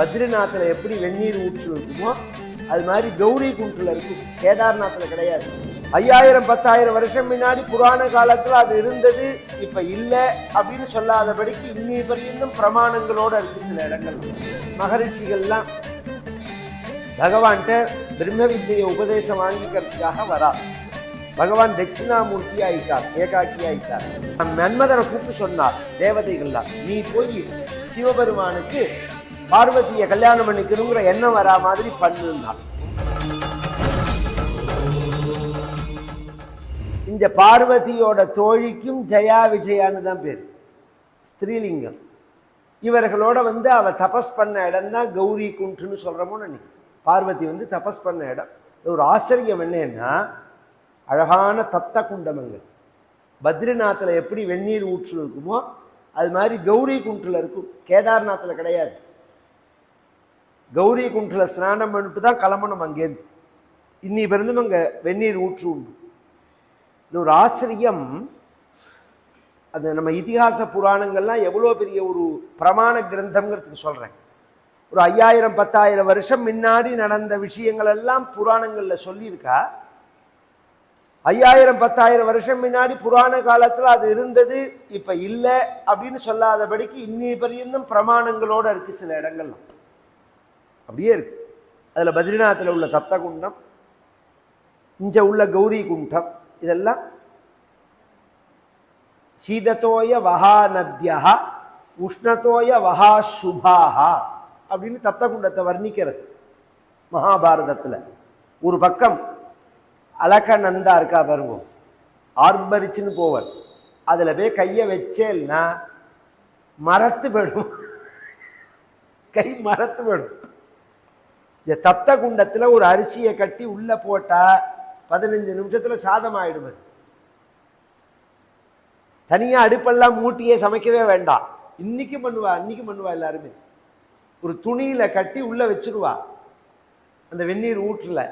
பத்ரிநாத்தில் எப்படி வெந்நீர் ஊற்று இருக்குமோ அது மாதிரி கௌரி குன்றில் இருக்கும் கேதார்நாத்தில் கிடையாது. ஐயாயிரம் பத்தாயிரம் வருஷம் முன்னாடி புராண காலத்தில் அது இருந்தது இப்போ இல்லை அப்படின்னு சொல்லாதபடிக்கு இன்னி வரையும் பிரமாணங்களோட இருக்கு சில இடங்கள். மகரிஷிகள்லாம் பகவான்கிட்ட பிரம்ம வித்தியை உபதேசம் வாங்கிக்கிறதுக்காக வரா. பகவான் தட்சிணாமூர்த்தி ஆயிட்டார் ஏகாக்கி ஆயிட்டார். மன்மதனை கூப்பிட்டு சொன்னார் தேவதைகள்லாம் நீ போய் சிவபெருமானுக்கு பார்வதியை கல்யாணம் பண்ணிக்கணுங்கிற எண்ணம் வரா மாதிரி பண்ணுனாள் இந்த பார்வதியோட தோழிக்கும் ஜெயா விஜயான்னு தான் பேர். ஸ்திரீலிங்கம் இவர்களோட வந்து அவள் தபஸ் பண்ண இடம் தான் கௌரி குன்றுன்னு சொல்கிறோமோ நினைக்க பார்வதி வந்து தபஸ் பண்ண இடம். இது ஒரு ஆச்சரியம் என்னன்னா அழகான தப்த குண்டமங்கள். பத்ரிநாத்தில் எப்படி வெந்நீர் ஊற்று இருக்குமோ அது மாதிரி கௌரி குன்றில் இருக்கும். கேதார்நாத்தில் கிடையாது. கௌரி குண்டில் ஸ்நானம் பண்ணிட்டு தான் கிளம்பணும் அங்கேருந்து. இன்னி பிறந்தும் அங்கே வெந்நீர் ஊற்று உண்டு. இது ஒரு ஆச்சரியம். அது நம்ம இதிகாச புராணங்கள்லாம் எவ்வளோ பெரிய ஒரு பிரமாண கிரந்தம்ங்கிறதுக்கு சொல்கிறேன் ஒரு ஐயாயிரம் பத்தாயிரம் வருஷம் முன்னாடி நடந்த விஷயங்கள் எல்லாம் புராணங்களில் சொல்லியிருக்கா. ஐயாயிரம் பத்தாயிரம் வருஷம் முன்னாடி புராண காலத்தில் அது இருந்தது இப்போ இல்லை அப்படின்னு சொல்லாதபடிக்கு இன்னி பரியந்தம் பிரமாணங்களோட இருக்குது சில இடங்கள்லாம். அப்படியே இருக்கு. அதில் பத்ரிநாத்தில் உள்ள தத்தகுண்டம் இங்க உள்ள கௌரி குண்டம் இதெல்லாம் சீதத்தோய வஹா நத்யா உஷ்ணத்தோய வஹா சுபாஹா அப்படின்னு தப்தகுண்டத்தை வர்ணிக்கிறது மகாபாரதத்தில். ஒரு பக்கம் அலக்க நந்தா இருக்கா பாருங்க ஆர்பரிச்சுன்னு போவர். அதில் போய் கையை வச்சேன்னா மரத்து போயிடும் கை மரத்து போயிடும் இந்த தப்த குண்டத்தில் ஒரு அரிசியை கட்டி உள்ளே போட்டால் பதினஞ்சு நிமிஷத்தில் சாதம் ஆகிடும் அது. தனியாக அடுப்பெல்லாம் மூட்டியே சமைக்கவே வேண்டாம். இன்னைக்கு பண்ணுவா இன்னைக்கு பண்ணுவா எல்லாருமே. ஒரு துணியில் கட்டி உள்ளே வச்சுருவா. அந்த வெந்நீர் ஊற்றில்.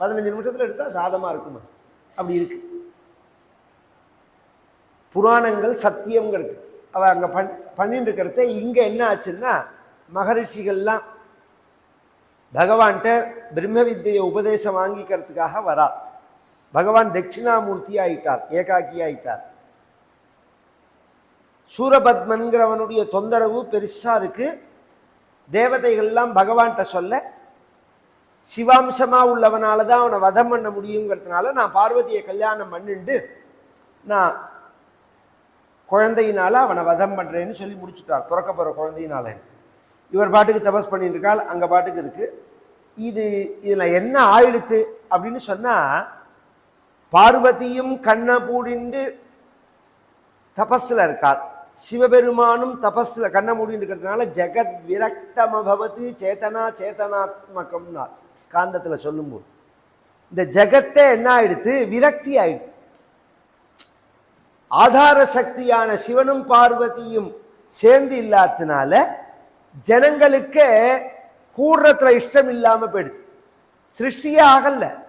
பதினஞ்சு நிமிஷத்தில் எடுத்தால் சாதமாக இருக்குமா? அப்படி இருக்கு. புராணங்கள் சத்தியங்கிறது அவள் அங்கே பண் பண்ணிட்டு இருக்கிறத இங்கே என்ன ஆச்சுன்னா மகரிஷிகள்லாம் பகவான்கிட்ட பிரம்ம வித்தியை உபதேசம் வாங்கிக்கிறதுக்காக வரா. பகவான் தட்சிணாமூர்த்தி ஆயிட்டார் ஏகாக்கி ஆயிட்டார் சூரபத்மன்கிறவனுடைய தொந்தரவு பெருசாக இருக்குது தேவதைகள்லாம் பகவான்கிட்ட சொல்ல சிவாம்சமாக உள்ளவனால தான் அவனை வதம் பண்ண முடியுங்கிறதுனால நான் பார்வதியை கல்யாணம் பண்ணிண்டு நான் குழந்தையினால அவனை வதம் பண்ணுறேன்னு சொல்லி முடிச்சுட்டார். பிறக்க போகிற குழந்தையினால. இவர் பாட்டுக்கு தபஸ் பண்ணிட்டு இருக்காள் அங்க பாட்டுக்கு இருக்கு. இது இதுல என்ன ஆயிடுத்து அப்படின்னு சொன்னா பார்வதியும் கண்ண பூடிண்டு தபஸில் இருக்கார் சிவபெருமானும் தபஸ்ல கண்ணை மூடின்னு இருக்கிறதுனால ஜெகத் விரக்தமபவத்து சேதனா சேதனாத்மகம்னா ஸ்காந்தத்துல சொல்லும்போது. இந்த ஜெகத்தை என்ன ஆயிடுத்து? விரக்தி ஆயிடுத்து. ஆதார சக்தியான சிவனும் பார்வதியும் சேர்ந்து இல்லாததுனால ஜனங்களுக்கு கூடுறதுல இஷ்டம் இல்லாம போயிடுது. சிருஷ்டியே ஆகல.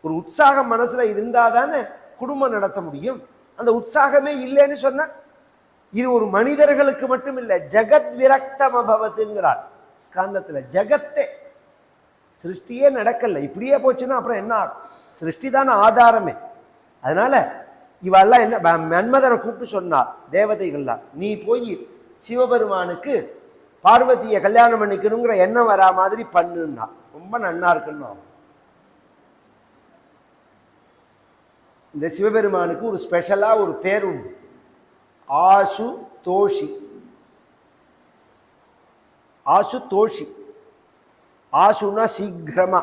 ஒரு உற்சாகம் மனசுல இருந்தாதானே குடும்பம் நடத்த முடியும். அந்த உற்சாகமே இல்லைன்னு சொன்னா இது ஒரு மனிதர்களுக்கு மட்டும் இல்லை ஜெகத் விரக்தம் அபவத்துங்கிறார் ஸ்காந்தத்துல ஜெகத்தே. சிருஷ்டியே நடக்கல. இப்படியே போச்சுன்னா அப்புறம் என்ன ஆகும்? சிருஷ்டி தானே ஆதாரமே. அதனால இவெல்லாம் என்ன மன்மதனை கூப்பிட்டு சொன்னார் தேவதைகள்லாம் நீ போய் சிவபெருமானுக்கு பார்வதியை கல்யாணம் பண்ணிக்கணுங்கிற எண்ணம் வரா மாதிரி பண்ணுன்னா. ரொம்ப நன்னா இருக்குன்னு இந்த சிவபெருமானுக்கு ஒரு ஸ்பெஷலாக ஒரு பேர் உண்டு. ஆசு தோஷி. ஆசு தோஷி. ஆசுனா சீக்கிரமா.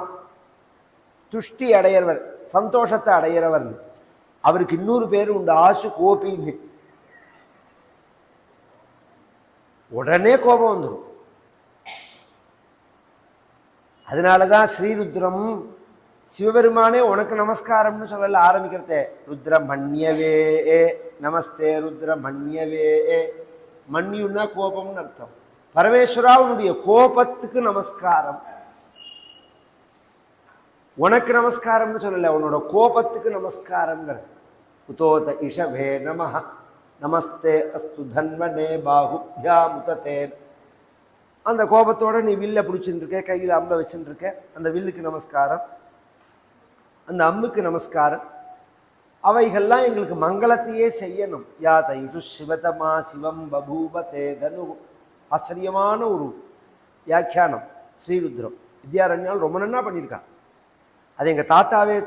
துஷ்டி அடையிறவர் சந்தோஷத்தை அடையிறவர் அவருக்கு இன்னொரு பேர் உண்டு ஆசு கோபின்னு. உடனே கோபம் வந்துடும் அதனாலதான் ஸ்ரீருத்ரம் சிவபெருமானே உனக்கு நமஸ்காரம்னு சொல்லல ஆரம்பிக்கிறதே. ருத்ர மன்யவே நமஸ்தே ருத்ர மன்யவே. மன்யுன்னா கோபம்னு அர்த்தம். பரமேஸ்வரா உன்னுடைய கோபத்துக்கு நமஸ்காரம். உனக்கு நமஸ்காரம்னு சொல்லல உன்னோட கோபத்துக்கு நமஸ்காரங்கிற உதோத இஷவே நமஹ. நமஸ்தே அஸ்து தன்வனே பாகுப்யா முததே அந்த கோபத்தோட நீ வில்ல பிடிச்சிருந்துருக்க கையில் அம்பை வச்சுருக்க அந்த வில்லுக்கு நமஸ்காரம். அந்த அம்புக்கு நமஸ்காரம். அவைகள்லாம் எங்களுக்கு மங்களத்தையே செய்யணும். யா தைது சிவதமா சிவம் பபூப தே தனு. ஆச்சரியமான ஒரு வியாக்கியானம் ஸ்ரீருத்ரம். வித்யாரண்யால் ரொம்ப நன்னா பண்ணியிருக்கான். அது எங்கள் தாத்தாவே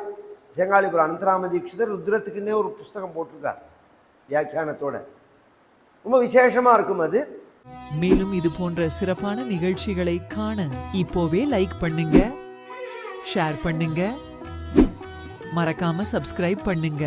செங்காலிபுரம் அனந்தராம தீட்சிதர் ருத்ரத்துக்குன்னே ஒரு புஸ்தகம் போட்டிருக்கார். வியாக்கியானத்தோட. ரொம்ப விசேஷமாக இருக்கும் அது. மேலும் இது போன்ற சிறப்பான நிகழ்ச்சிகளை காண இப்போவே லைக் பண்ணுங்க ஷேர் பண்ணுங்க மறக்காம சப்ஸ்கிரைப் பண்ணுங்க.